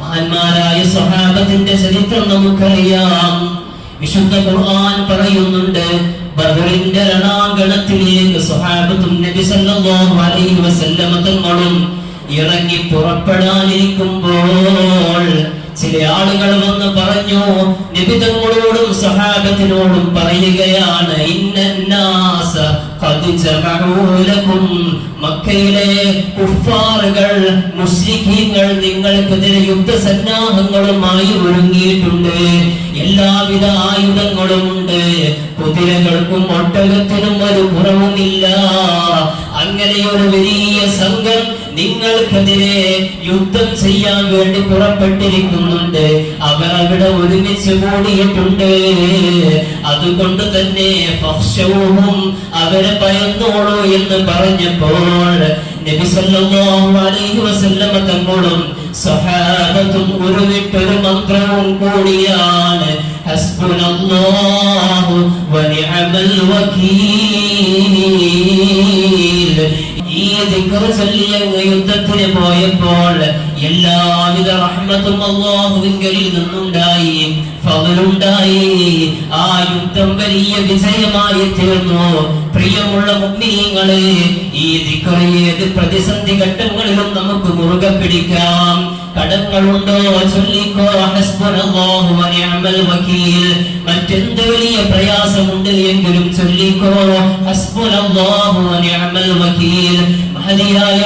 മഹാന്മാരായ സ്വഹാബത്തിന്റെ ചരിത്രം നമുക്കറിയാം. വിശുദ്ധ ഖുർആൻ പറയുന്നുണ്ട് ബദറിന്റെ രണാങ്കണത്തിലേക്ക് സഹാബത്തും നബി സല്ലല്ലാഹു അലൈഹി വസല്ലമ തങ്ങളും ഇറങ്ങി പുറപ്പെടാനിരിക്കുമ്പോൾ ചില ആളുകൾ വന്ന് പറഞ്ഞു നിബിതങ്ങളോടും സഹാബത്തിനോടും പറയുകയാണ് ലക്കും മക്കയിലെ കുഫാറുകൾ മുസ്ലിഖീങ്ങൾ നിങ്ങൾക്കെതിരെ യുദ്ധസന്നാഹങ്ങളുമായി ഒരുങ്ങിയിട്ടുണ്ട്. എല്ലാവിധ ആയുധങ്ങളും ഉണ്ട്. കുതിരകൾക്കും ഒട്ടകത്തിനും ഒരു കുറവുമില്ല. അങ്ങനെ ഒരു വലിയ സംഘം നിങ്ങൾക്കെതിരെ യുദ്ധം ചെയ്യാൻ വേണ്ടി പുറപ്പെട്ടിരിക്കുന്നുണ്ട്. അവർ അവിടെ ഒരുമിച്ച് കൂടിയിട്ടുണ്ട്. അതുകൊണ്ട് തന്നെ അവരെ ഭയന്നോളൂ എന്ന് പറഞ്ഞപ്പോൾ നബി സല്ലല്ലാഹു അലൈഹി വസല്ലമ തങ്ങളും സഹാബത്തും ഉരുവിട്ടൊരു മന്ത്രവും കൂടിയാണ്. ഹസ്ബുനല്ലാഹു വനിഅമൽ വകീൽ. ഈ ദിക്ർ ചൊല്ലി അങ്ങ് യുദ്ധത്തിന് പോയപ്പോൾ എല്ലാവിധ റഹ്മത്തും അള്ളാഹുവിങ്കലിൽ നിന്നുണ്ടായി ഫضലുണ്ടായി ആ യുദ്ധം വലിയ വിജയമായി തീർന്നു. പ്രിയമുള്ള മുഗ്നീങ്ങളെ ഈ ദിക്ർ ഏത് പ്രതിസന്ധി ഘട്ടങ്ങളിലും നമുക്ക് മുറുകെ പിടിക്കാം. കടങ്ങളുണ്ടോ ചൊല്ലിക്കോ മറ്റെന്ത് വലിയ പ്രയാസമുണ്ട് എങ്കിലും ചൊല്ലിക്കോ. ഹസ്ബുനല്ലാഹു വനിഅമൽ വകീൽ മഹതിയായ